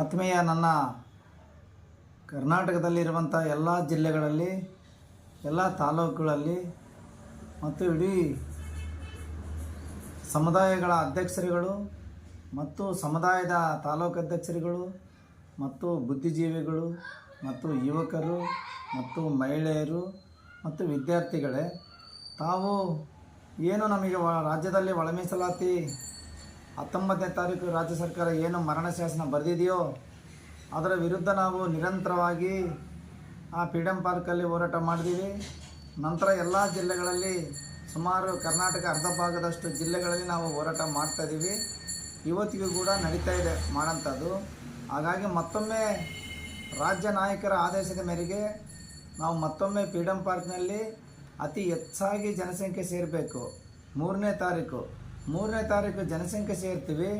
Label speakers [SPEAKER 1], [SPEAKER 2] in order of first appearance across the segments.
[SPEAKER 1] ಆತ್ಮೀಯ ನನ್ನ ಕರ್ನಾಟಕದಲ್ಲಿರುವಂಥ ಎಲ್ಲ ಜಿಲ್ಲೆಗಳಲ್ಲಿ, ಎಲ್ಲ ತಾಲೂಕುಗಳಲ್ಲಿ ಮತ್ತು ಇಡೀ ಸಮುದಾಯಗಳ ಅಧ್ಯಕ್ಷರುಗಳು ಮತ್ತು ಸಮುದಾಯದ ತಾಲೂಕು ಅಧ್ಯಕ್ಷರುಗಳು ಮತ್ತು ಬುದ್ಧಿಜೀವಿಗಳು ಮತ್ತು ಯುವಕರು ಮತ್ತು ಮಹಿಳೆಯರು ಮತ್ತು ವಿದ್ಯಾರ್ಥಿಗಳೇ, ತಾವು ಏನು ನಮಗೆ ರಾಜ್ಯದಲ್ಲಿ ಒಳ ಮೀಸಲಾತಿ ಹತ್ತೊಂಬತ್ತನೇ ತಾರೀಕು ರಾಜ್ಯ ಸರ್ಕಾರ ಏನು ಮರಣ ಶಾಸನ ಬರೆದಿದೆಯೋ ಅದರ ವಿರುದ್ಧ ನಾವು ನಿರಂತರವಾಗಿ ಆ ಫ್ರೀಡಮ್ ಪಾರ್ಕಲ್ಲಿ ಹೋರಾಟ ಮಾಡಿದ್ದೀವಿ. ನಂತರ ಎಲ್ಲ ಜಿಲ್ಲೆಗಳಲ್ಲಿ ಸುಮಾರು ಕರ್ನಾಟಕ ಅರ್ಧ ಭಾಗದಷ್ಟು ಜಿಲ್ಲೆಗಳಲ್ಲಿ ನಾವು ಹೋರಾಟ ಮಾಡ್ತಾಯಿದ್ದೀವಿ ಇವತ್ತಿಗೂ ಕೂಡ ನಡೀತಾ ಇದೆ ಮಾಡೋಂಥದ್ದು ಹಾಗಾಗಿ ಮತ್ತೊಮ್ಮೆ ರಾಜ್ಯ ನಾಯಕರ ಆದೇಶದ ಮೇರೆಗೆ ನಾವು ಮತ್ತೊಮ್ಮೆ ಫ್ರೀಡಮ್ ಪಾರ್ಕ್ನಲ್ಲಿ ಅತಿ ಹೆಚ್ಚಾಗಿ ಜನಸಂಖ್ಯೆ ಸೇರಬೇಕು. ಮೂರನೇ ತಾರೀಕು ಮೂರನೇ ತಾರೀಕು ಜನಸಂಖ್ಯೆ ಸೇರ್ತೀವಿ.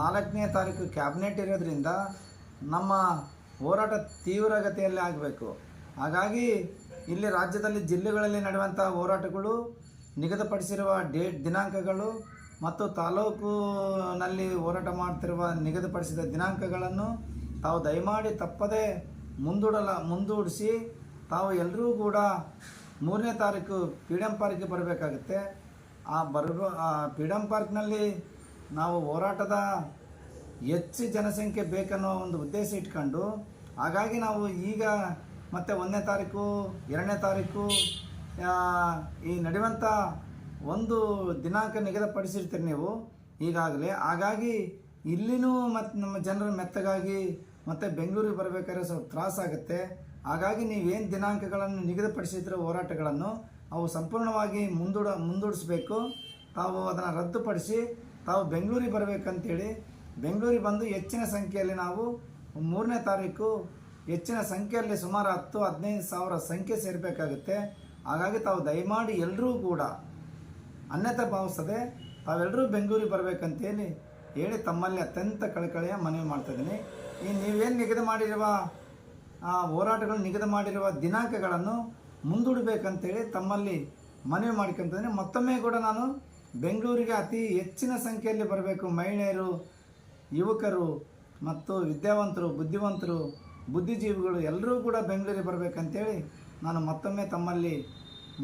[SPEAKER 1] ನಾಲ್ಕನೇ ತಾರೀಕು ಕ್ಯಾಬಿನೆಟ್ ಇರೋದ್ರಿಂದ ನಮ್ಮ ಹೋರಾಟ ತೀವ್ರಗತಿಯಲ್ಲಿ ಆಗಬೇಕು. ಹಾಗಾಗಿ ಇಲ್ಲಿ ರಾಜ್ಯದಲ್ಲಿ ಜಿಲ್ಲೆಗಳಲ್ಲಿ ನಡೆಯುವಂಥ ಹೋರಾಟಗಳು ನಿಗದಿಪಡಿಸಿರುವ ಡೇಟ್ ದಿನಾಂಕಗಳು ಮತ್ತು ತಾಲೂಕಿನಲ್ಲಿ ಹೋರಾಟ ಮಾಡ್ತಿರುವ ನಿಗದಿಪಡಿಸಿದ ದಿನಾಂಕಗಳನ್ನು ತಾವು ದಯಮಾಡಿ ತಪ್ಪದೆ ಮುಂದೂಡಲ, ಮುಂದೂಡಿಸಿ ತಾವು ಎಲ್ಲರೂ ಕೂಡ ಮೂರನೇ ತಾರೀಕು ಫ್ರೀಡಮ್ ಪಾರ್ಕ್ಗೆ ಬರಬೇಕಾಗುತ್ತೆ. ಆ ಬರುವ ಆ ಫ್ರೀಡಮ್ ಪಾರ್ಕ್ನಲ್ಲಿ ನಾವು ಹೋರಾಟದ ಹೆಚ್ಚು ಜನಸಂಖ್ಯೆ ಬೇಕನ್ನೋ ಒಂದು ಉದ್ದೇಶ ಇಟ್ಕೊಂಡು, ಹಾಗಾಗಿ ನಾವು ಈಗ ಮತ್ತೆ ಒಂದನೇ ತಾರೀಕು, ಎರಡನೇ ತಾರೀಕು ಈ ನಡೆಯುವಂಥ ಒಂದು ದಿನಾಂಕ ನಿಗದಿಪಡಿಸಿರ್ತೀರಿ ನೀವು ಈಗಾಗಲೇ. ಹಾಗಾಗಿ ಇಲ್ಲಿನೂ ಮತ್ತು ನಮ್ಮ ಜನರ ಮೆತ್ತಗಾಗಿ ಮತ್ತು ಬೆಂಗಳೂರಿಗೆ ಬರಬೇಕಾದ್ರೆ ಸ್ವಲ್ಪ ತ್ರಾಸಾಗುತ್ತೆ ಹಾಗಾಗಿ ನೀವೇನು ದಿನಾಂಕಗಳನ್ನು ನಿಗದಿಪಡಿಸಿದ್ರೆ ಹೋರಾಟಗಳನ್ನು ಅವು ಸಂಪೂರ್ಣವಾಗಿ ಮುಂದೂಡ, ಮುಂದೂಡಿಸಬೇಕು. ತಾವು ಅದನ್ನು ರದ್ದುಪಡಿಸಿ, ತಾವು ಬೆಂಗಳೂರಿಗೆ ಬರಬೇಕಂತೇಳಿ, ಬೆಂಗಳೂರಿಗೆ ಬಂದು ಹೆಚ್ಚಿನ ಸಂಖ್ಯೆಯಲ್ಲಿ ನಾವು ಮೂರನೇ ತಾರೀಕು ಹೆಚ್ಚಿನ ಸಂಖ್ಯೆಯಲ್ಲಿ ಸುಮಾರು ಹತ್ತು, ಹದಿನೈದು ಸಾವಿರ ಸಂಖ್ಯೆ ಸೇರಬೇಕಾಗುತ್ತೆ. ಹಾಗಾಗಿ ತಾವು ದಯಮಾಡಿ ಎಲ್ಲರೂ ಕೂಡ ಅನ್ಯತೆ ಭಾವಿಸದೆ ತಾವೆಲ್ಲರೂ ಬೆಂಗಳೂರಿಗೆ ಬರಬೇಕಂತೇಳಿ ಹೇಳಿ ತಮ್ಮಲ್ಲಿ ಅತ್ಯಂತ ಕಳಕಳಿಯ ಮನವಿ ಮಾಡ್ತಾಯಿದ್ದೀನಿ ಈ ನೀವೇನು ನಿಗದಿ ಮಾಡಿರುವ ಹೋರಾಟಗಳು ನಿಗದಿ ಮಾಡಿರುವ ದಿನಾಂಕಗಳನ್ನು ಮುಂದೂಡಬೇಕಂತೇಳಿ ತಮ್ಮಲ್ಲಿ ಮನವಿ ಮಾಡ್ಕೊಂತಂದರೆ ಮತ್ತೊಮ್ಮೆ ಕೂಡ ನಾನು ಬೆಂಗಳೂರಿಗೆ ಅತಿ ಹೆಚ್ಚಿನ ಸಂಖ್ಯೆಯಲ್ಲಿ ಬರಬೇಕು. ಮಹಿಳೆಯರು, ಯುವಕರು ಮತ್ತು ವಿದ್ಯಾವಂತರು, ಬುದ್ಧಿವಂತರು, ಬುದ್ಧಿಜೀವಿಗಳು ಎಲ್ಲರೂ ಕೂಡ ಬೆಂಗಳೂರಿಗೆ ಬರಬೇಕಂತೇಳಿ ನಾನು ಮತ್ತೊಮ್ಮೆ ತಮ್ಮಲ್ಲಿ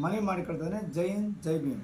[SPEAKER 1] ಮನವಿ ಮಾಡಿಕೊಳ್ತೇನೆ. ಜೈ ಹಿಂದ್, ಜೈ ಭೀಮ್.